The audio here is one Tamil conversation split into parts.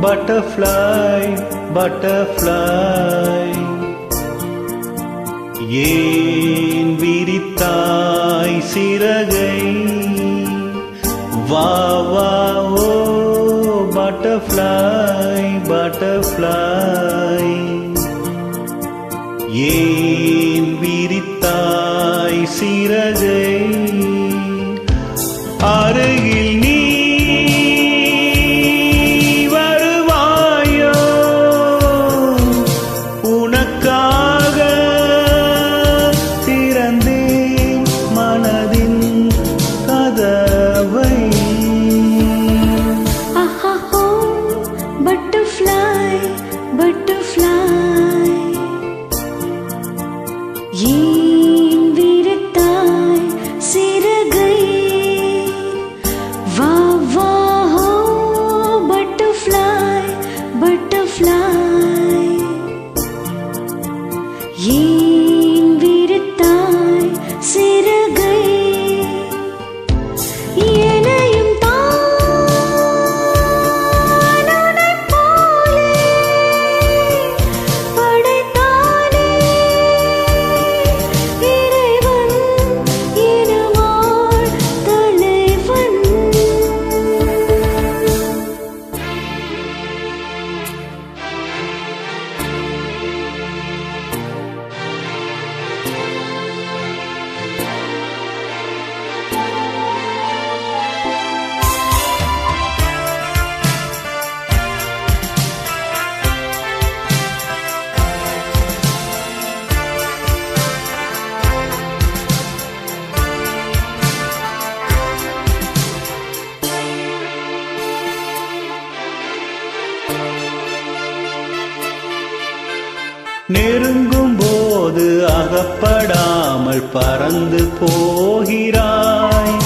பட்டர்ஃப்ளை பட்டர்ஃப்ளை ஏன் விரித்தாய் சிறகை? வா வா ஓ பட்டர்ஃப்ளை பட்டர்ஃப்ளை ஏன் ஏன் நெருங்கும் போது அகப்படாமல் பறந்து போகிறாய்.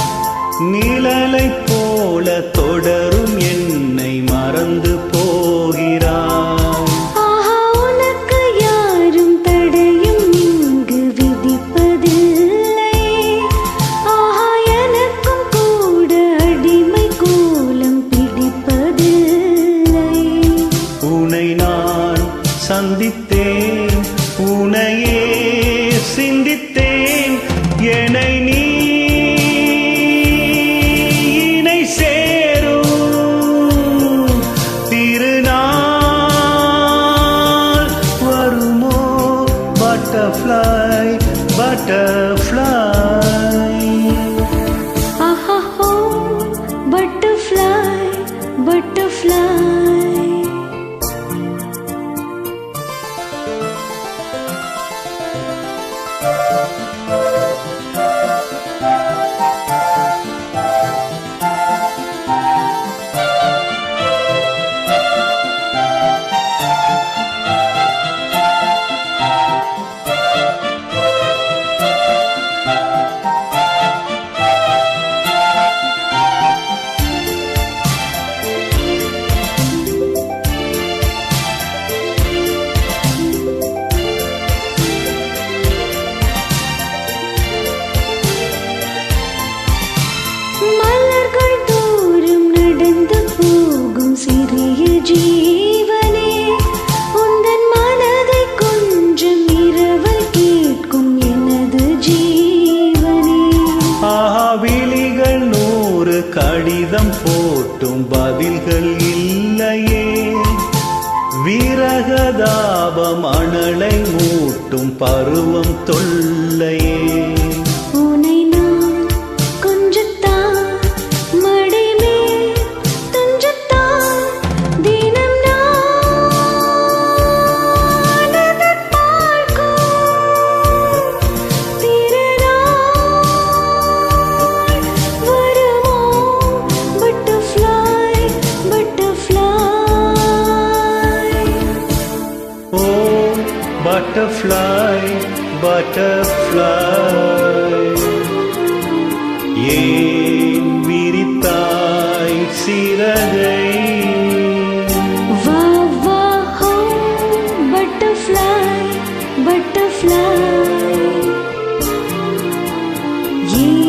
நிழலைப் போல தொடரும் என்னை மறந்து போகிறாய். உனக்கு யாரும் தடையும் இங்கு விதிப்பதில்லை. ஆஹா எனக்கும் கூட அடிமை கோலம் பிடிப்பதில்லை. உனை நான் சந்தித்தேன். மட்டும் பதில்கள் இல்லையே. விரகதாபம் அனலை மூட்டும் பருவம் தொல்லையே. butterfly, butterfly. ஏன் விரித்தாய் சிறகை வா வா ஹோ பட்டர்ஃப்ளை பட்டர்ஃப்ளை ஏன்